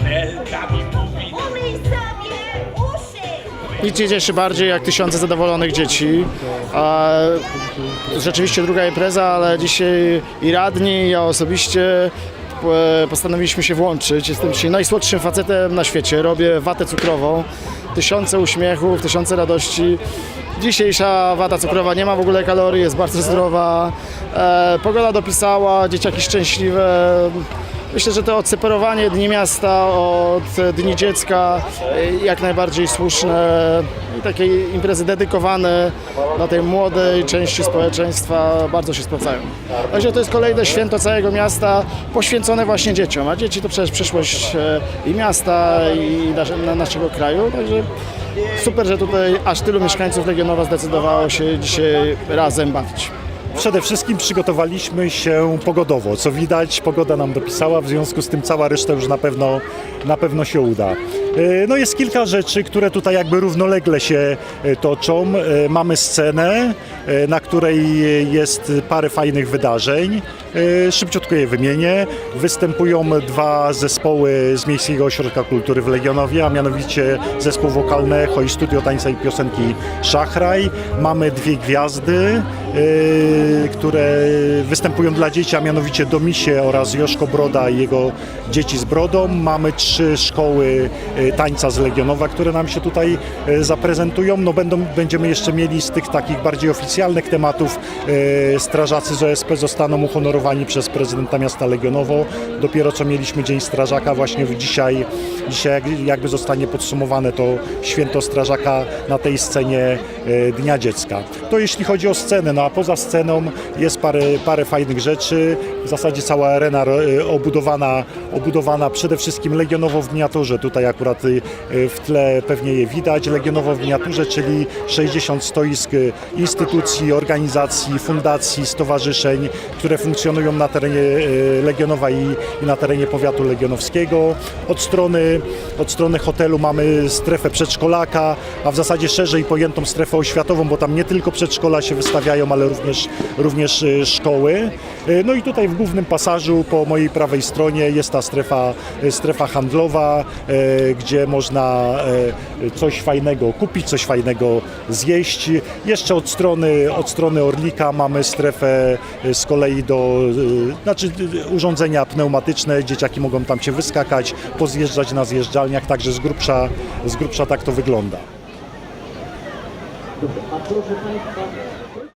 Mi mówi Umyj sobie uszy! Nic nie cieszy bardziej jak tysiące zadowolonych dzieci. A rzeczywiście druga impreza, ale dzisiaj i radni, i ja osobiście e, postanowiliśmy się włączyć. Jestem dzisiaj najsłodszym facetem na świecie. Robię watę cukrową. Tysiące uśmiechów, tysiące radości. Dzisiejsza wata cukrowa nie ma w ogóle kalorii, jest bardzo zdrowa. E, pogoda dopisała, dzieciaki szczęśliwe. Myślę, że to odseparowanie Dni Miasta od Dni Dziecka y, jak najbardziej słuszne i takie imprezy dedykowane dla tej młodej części społeczeństwa bardzo się sprawdzają. Także to jest kolejne święto całego miasta poświęcone właśnie dzieciom, a dzieci to przecież przyszłość e, i miasta i nasze- na naszego kraju, także super, że tutaj aż tylu mieszkańców Legionowa zdecydowało się dzisiaj razem bawić. Przede wszystkim przygotowaliśmy się pogodowo. Co widać, pogoda nam dopisała, w związku z tym cała reszta już na pewno, na pewno się uda. E, No jest kilka rzeczy, które tutaj jakby równolegle się e, toczą. E, Mamy scenę, na której jest parę fajnych wydarzeń. Szybciutko je wymienię. Występują dwa zespoły z Miejskiego Ośrodka Kultury w Legionowie, a mianowicie zespół wokalny Echo i Studio Tańca i Piosenki Szachraj. Mamy dwie gwiazdy, które występują dla dzieci, a mianowicie Domisie oraz Joszko Broda i jego dzieci z Brodą. Mamy trzy szkoły e, tańca z Legionowa, które nam się tutaj e, zaprezentują. No będą, będziemy jeszcze mieli z tych takich bardziej oficjalnych tematów strażacy z OSP zostaną uhonorowani przez prezydenta miasta Legionowo. Dopiero co mieliśmy Dzień Strażaka, właśnie dzisiaj, dzisiaj jak- jakby zostanie podsumowane to święto strażaka na tej scenie Dnia Dziecka. To jeśli chodzi o scenę, no a poza sceną jest parę, parę fajnych rzeczy. W zasadzie cała arena e, obudowana, obudowana przede wszystkim Legionowo w miniaturze. Tutaj akurat e, w tle pewnie je widać. Legionowo w miniaturze, czyli 60 stoisk e, instytucji, organizacji, fundacji, stowarzyszeń, które funkcjonują na terenie Legionowa i, i na terenie powiatu legionowskiego. Od strony, od strony hotelu mamy strefę przedszkolaka, a w zasadzie szerzej pojętą strefę oświatową, bo tam nie tylko przedszkola się wystawiają, ale również, również e, szkoły. E, No i tutaj w głównym pasażu po mojej prawej stronie jest ta strefa, e, strefa handlowa, gdzie można coś fajnego kupić, coś fajnego zjeść. Jeszcze od strony, od strony Orlika mamy strefę z kolei do, znaczy urządzenia pneumatyczne, dzieciaki mogą tam się wyskakać, pozjeżdżać na zjeżdżalniach, także z grubsza, z grubsza tak to wygląda. A proszę Państwa,